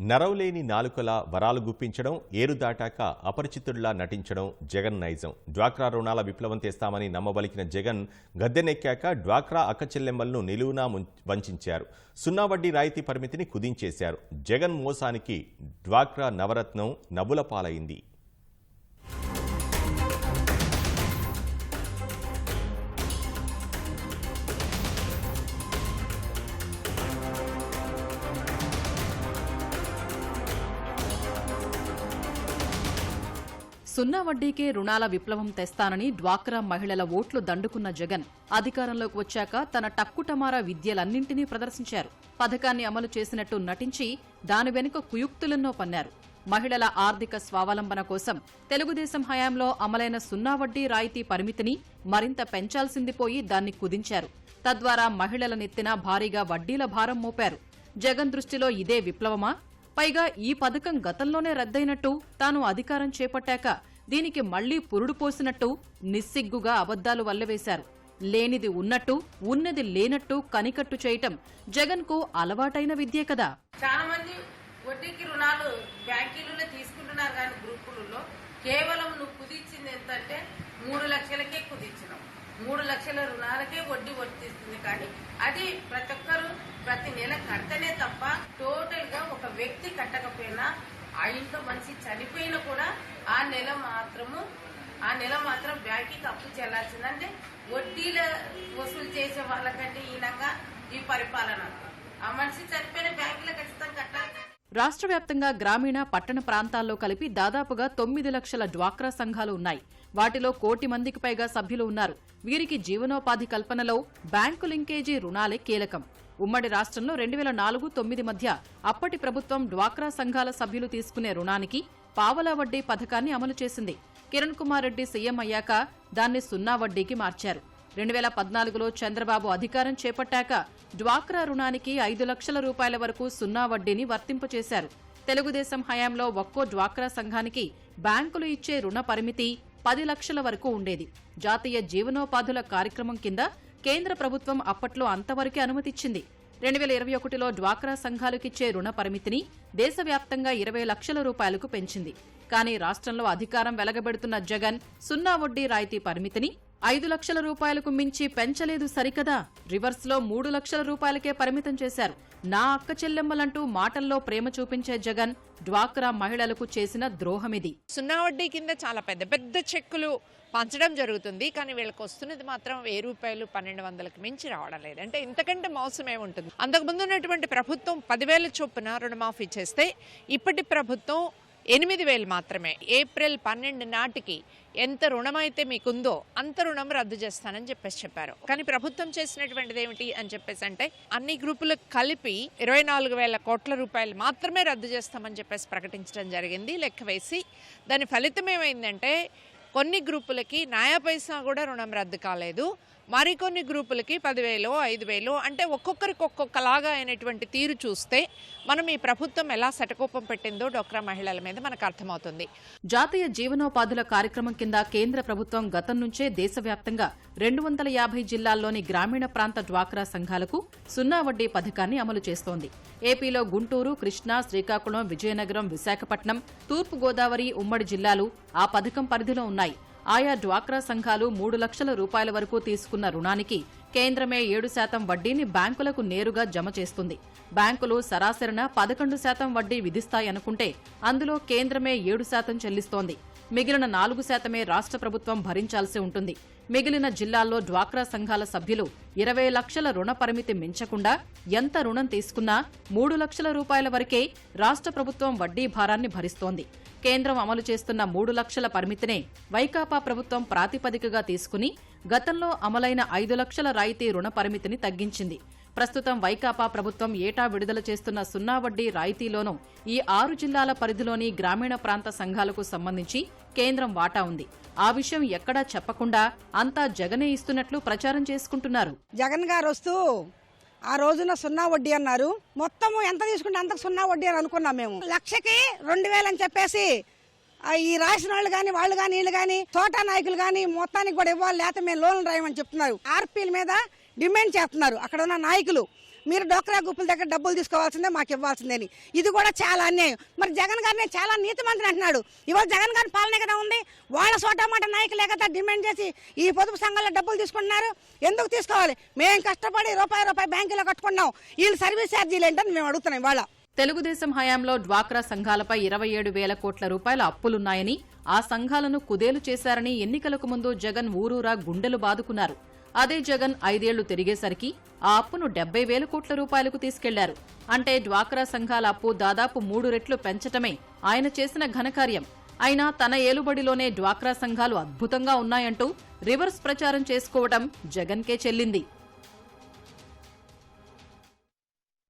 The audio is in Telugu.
నరవలేని నాలుకల వరాలు గుప్పించడం ఏరు దాటాక అపరిచితుడిలా నటించడం జగన్ నైజం. డ్వాక్రా రుణాల విప్లవం తెస్తామని నమ్మబలికిన జగన్ గద్దెనెక్కాక డ్వాక్రా అక్కచెల్లెమ్మలను నిలువునా వంచారు. సున్నా వడ్డీ రాయితీ పరిమితిని కుదించేశారు. జగన్ మోసానికి డ్వాక్రా నవరత్నం నవ్వుల పాలైంది. సున్నా వడ్డీకే రుణాల విప్లవం తెస్తానని డ్వాక్రా మహిళల ఓట్లు దండుకున్న జగన్. అధికారంలోకి వచ్చాక తన టక్కుటమారా విద్యలన్నింటినీ ప్రదర్శించారు. పథకాన్ని అమలు చేసినట్టు నటించి దాని వెనుక కుయుక్తులెన్నో పన్నారు. మహిళల ఆర్థిక స్వావలంబన కోసం తెలుగుదేశం హయాంలో అమలైన సున్నా వడ్డీ రాయితీ పరిమితిని మరింత పెంచాల్సింది పోయి దాన్ని కుదించారు. తద్వారా మహిళల నెత్తిన భారీగా వడ్డీల భారం మోపారు. జగన్ దృష్టిలో ఇదే విప్లవమా? పైగా ఈ పథకం గతంలోనే రద్దయినట్టు తాను అధికారం చేపట్టాక దీనికి మళ్ళీ పురుడు పోసినట్టు నిస్సిగ్గుగా అబద్దాలు వల్లవేశారు. లేనిది ఉన్నట్టు ఉన్నది లేనట్టు కనికట్టు చేయటం జగన్కు అలవాటైన విద్యే కదా. చాలా మంది వడ్డీకి రుణాలు బ్యాంకీలలో తీసుకుంటున్నారు కానీ గ్రూపులలో. కేవలం నువ్వు కుదిర్చింది ఎంతంటే మూడు లక్షలకే కుదిర్చినావు మూడు లక్షల రుణాలకే వడ్డీ వర్తిస్తుంది కానీ అది ప్రతి ఒక్కరు ప్రతి నెల కట్టనే తప్ప టోటల్గా ఒక వ్యక్తి కట్టకపోయినా ఆ ఇంట్లో మనిషి చనిపోయినా కూడా ఆ నెల మాత్రము ఆ నెల మాత్రం బ్యాంకుకి అప్పు చెల్లాల్సింది. అంటే వడ్డీల వసూలు చేసే వాళ్ళకంటే ఈనంగా ఈ పరిపాలన. ఆ మనిషి చనిపోయిన బ్యాంకులో రాష్ట్ర వ్యాప్తంగా గ్రామీణ పట్టణ ప్రాంతాల్లో కలిపి దాదాపుగా తొమ్మిది లక్షల డ్వాక్రా సంఘాలు ఉన్నాయి. వాటిలో కోటి మందికి పైగా సభ్యులు ఉన్నారు. వీరికి జీవనోపాధి కల్పనలో బ్యాంకు లింకేజీ రుణాలే కీలకం. ఉమ్మడి రాష్ట్రంలో రెండు వేల నాలుగు తొమ్మిది మధ్య అప్పటి ప్రభుత్వం డ్వాక్రా సంఘాల సభ్యులు తీసుకునే రుణానికి పావలా వడ్డీ పథకాన్ని అమలు చేసింది. కిరణ్ కుమార్ రెడ్డి సీఎం అయ్యాక దాన్ని సున్నా వడ్డీకి మార్చారు. రెండు వేల పద్నాలుగులో చంద్రబాబు అధికారం చేపట్టాక డ్వాక్రా రుణానికి ఐదు లక్షల రూపాయల వరకు సున్నా వడ్డీని వర్తింపచేశారు తెలుగుదేశం హయాంలో ఒక్కో డ్వాక్రా సంఘానికి బ్యాంకులు ఇచ్చే రుణ పరిమితి పది లక్షల వరకు ఉండేది. జాతీయ జీవనోపాధుల కార్యక్రమం కింద కేంద్ర ప్రభుత్వం అప్పట్లో అంతవరకే అనుమతిచ్చింది. రెండు వేల ఇరవై ఒకటిలో డ్వాక్రా సంఘాలకిచ్చే రుణ పరిమితిని దేశవ్యాప్తంగా ఇరవై లక్షల రూపాయలకు పెంచింది. కానీ రాష్ట్రంలో అధికారం వెలగబెడుతున్న జగన్ సున్నా వడ్డీ రాయితీ పరిమితిని ఐదు లక్షల రూపాయలకు మించి పెంచలేదు సరికదా. రివర్స్లో మూడు లక్షల రూపాయలకే పరిమితం చేశారు. నా అక్క చెల్లెమ్మలంటూ మాటల్లో ప్రేమ చూపించే జగన్ డ్వాక్రా మహిళలకు చేసిన ద్రోహమిది. సున్నా వడ్డీ కింద చాలా పెద్ద పెద్ద చెక్కులు పంచడం జరుగుతుంది. కానీ వీళ్ళకి వస్తున్నది మాత్రం వెయ్యి రూపాయలు పన్నెండు వందలకు మించి రావడం లేదు. అంటే ఇంతకంటే మోసం ఏముంటుంది? అంతకుముందు ఉన్నటువంటి ప్రభుత్వం పదివేల చొప్పున రుణమాఫీ చేస్తే ఇప్పటి ప్రభుత్వం ఎనిమిది వేలు మాత్రమే. ఏప్రిల్ పన్నెండు నాటికి ఎంత రుణమైతే మీకుందో అంత రుణం రద్దు చేస్తానని చెప్పేసి చెప్పారు. కానీ ప్రభుత్వం చేసినటువంటిది ఏమిటి అని చెప్పేసి అంటే అన్ని గ్రూపులకు కలిపి ఇరవై నాలుగు వేల కోట్ల రూపాయలు మాత్రమే రద్దు చేస్తామని చెప్పేసి ప్రకటించడం జరిగింది లెక్క వేసి. దాని ఫలితం ఏమైందంటే కొన్ని గ్రూపులకి నయా పైసా కూడా రుణం రద్దు కాలేదు. మరికొన్ని గ్రూపులకి పదివేలు ఐదు వేలు అంటే ఒక్కొక్కరికి ఒక్కొక్కలాగా అయినటువంటి తీరు చూస్తే మనం ఈ ప్రభుత్వం ఎలా శటకోపం పెట్టిందో డోక్రా మహిళల మీద మనకు అర్థమవుతుంది. జాతీయ జీవనోపాధుల కార్యక్రమం కింద కేంద్ర ప్రభుత్వం గతం నుంచే దేశవ్యాప్తంగా రెండు వందల యాభై జిల్లాల్లోని గ్రామీణ ప్రాంత డ్వాక్రా సంఘాలకు సున్నా వడ్డీ పథకాన్ని అమలు చేస్తోంది. ఏపీలో గుంటూరు కృష్ణా శ్రీకాకుళం విజయనగరం విశాఖపట్నం తూర్పు గోదావరి ఉమ్మడి జిల్లాలు ఆ పథకం పరిధిలో ఉన్నాయి. ఆయా డ్వాక్రా సంఘాలు మూడు లక్షల రూపాయల వరకు తీసుకున్న రుణానికి కేంద్రమే ఏడు శాతం వడ్డీని బ్యాంకులకు నేరుగా జమ చేస్తుంది. బ్యాంకులు సరాసరిన పదకొండు శాతం వడ్డీ విధిస్తాయనుకుంటే అందులో కేంద్రమే ఏడు శాతం చెల్లిస్తోంది. మిగిలిన నాలుగు శాతమే రాష్ట్ర ప్రభుత్వం భరించాల్సి ఉంటుంది. మిగిలిన జిల్లాల్లో డ్వాక్రా సంఘాల సభ్యులు ఇరవై లక్షల రుణ పరిమితి మించకుండా ఎంత రుణం తీసుకున్నా మూడు లక్షల రూపాయల వరకే రాష్ట్ర ప్రభుత్వం వడ్డీ భారాన్ని భరిస్తోంది. కేంద్రం అమలు చేస్తున్న మూడు లక్షల పరిమితినే వైకాపా ప్రభుత్వం ప్రాతిపదికగా తీసుకుని గతంలో అమలైన ఐదు లక్షల రాయితీ రుణ పరిమితిని తగ్గించింది. ప్రస్తుతం వైకాపా ప్రభుత్వం ఏటా విడుదల చేస్తున్న సున్నా వడ్డీ రాయితీలోనూ ఈ ఆరు జిల్లాల పరిధిలోని గ్రామీణ ప్రాంత సంఘాలకు సంబంధించి కేంద్రం వాటా ఉంది. ఆ విషయం ఎక్కడా చెప్పకుండా అంతా జగనే ఇస్తున్నట్లు ప్రచారం చేసుకుంటున్నారు. జగన్ గారు వస్తూ ఆ రోజున సున్నా వడ్డీ అన్నారు. మొత్తం ఎంత తీసుకుంటే అంతకు సున్నా వడ్డీ అని అనుకున్నాం మేము. లక్షకి రెండు వేలు అని చెప్పేసి ఈ రాసిన వాళ్ళు కానీ వాళ్ళు కానీ వీళ్ళు కానీ తోటా నాయకులు కానీ మొత్తానికి కూడా ఇవ్వాలి లేకపోతే మేము లోన్లు రాయమని చెప్తున్నారు. ఆర్పీల మీద డిమాండ్ చేస్తున్నారు. అక్కడ ఉన్న నాయకులు మీరు డోక్రా గుప్పుల దగ్గర డబ్బులు తీసుకోవాల్సిందే మాకు ఇవ్వాల్సిందని. ఇది కూడా చాలా అన్యాయం. మరి జగన్ గారిని చాలా నీతి మంత్రి అంటున్నాడు. ఇవాళ జగన్ గారి పాలనే కదా ఉంది. వాళ్ళ సోటామాట నాయకులే కదా డిమాండ్ చేసి ఈ పొదుపు సంఘాల్లో డబ్బులు తీసుకుంటున్నారు. ఎందుకు తీసుకోవాలి? మేము కష్టపడి రూపాయి రూపాయి బ్యాంకులో కట్టుకున్నాం. వీళ్ళు సర్వీస్ ఛార్జీలు ఏంటని మేము అడుగుతున్నాం ఇవాళ. తెలుగుదేశం హయాంలో డ్వాక్రా సంఘాలపై ఇరవై ఏడు వేల కోట్ల రూపాయల అప్పులున్నాయని ఆ సంఘాలను కుదేలు చేశారని ఎన్నికలకు ముందు జగన్ ఊరూరా గుండెలు బాదుకున్నారు. అదే జగన్ ఐదేళ్ళు తిరిగేసరికి ఆ అప్పును డెబ్బై వేల కోట్ల రూపాయలకు తీసుకెళ్ళారు. అంటే డ్వాక్రా సంఘాల అప్పు దాదాపు మూడు రెట్లు పెంచటమే ఆయన చేసిన ఘనకార్యం. అయినా తన ఏలుబడిలోనే డ్వాక్రా సంఘాలు అద్భుతంగా ఉన్నాయంటూ రివర్స్ ప్రచారం చేసుకోవడం జగన్కే చెల్లింది.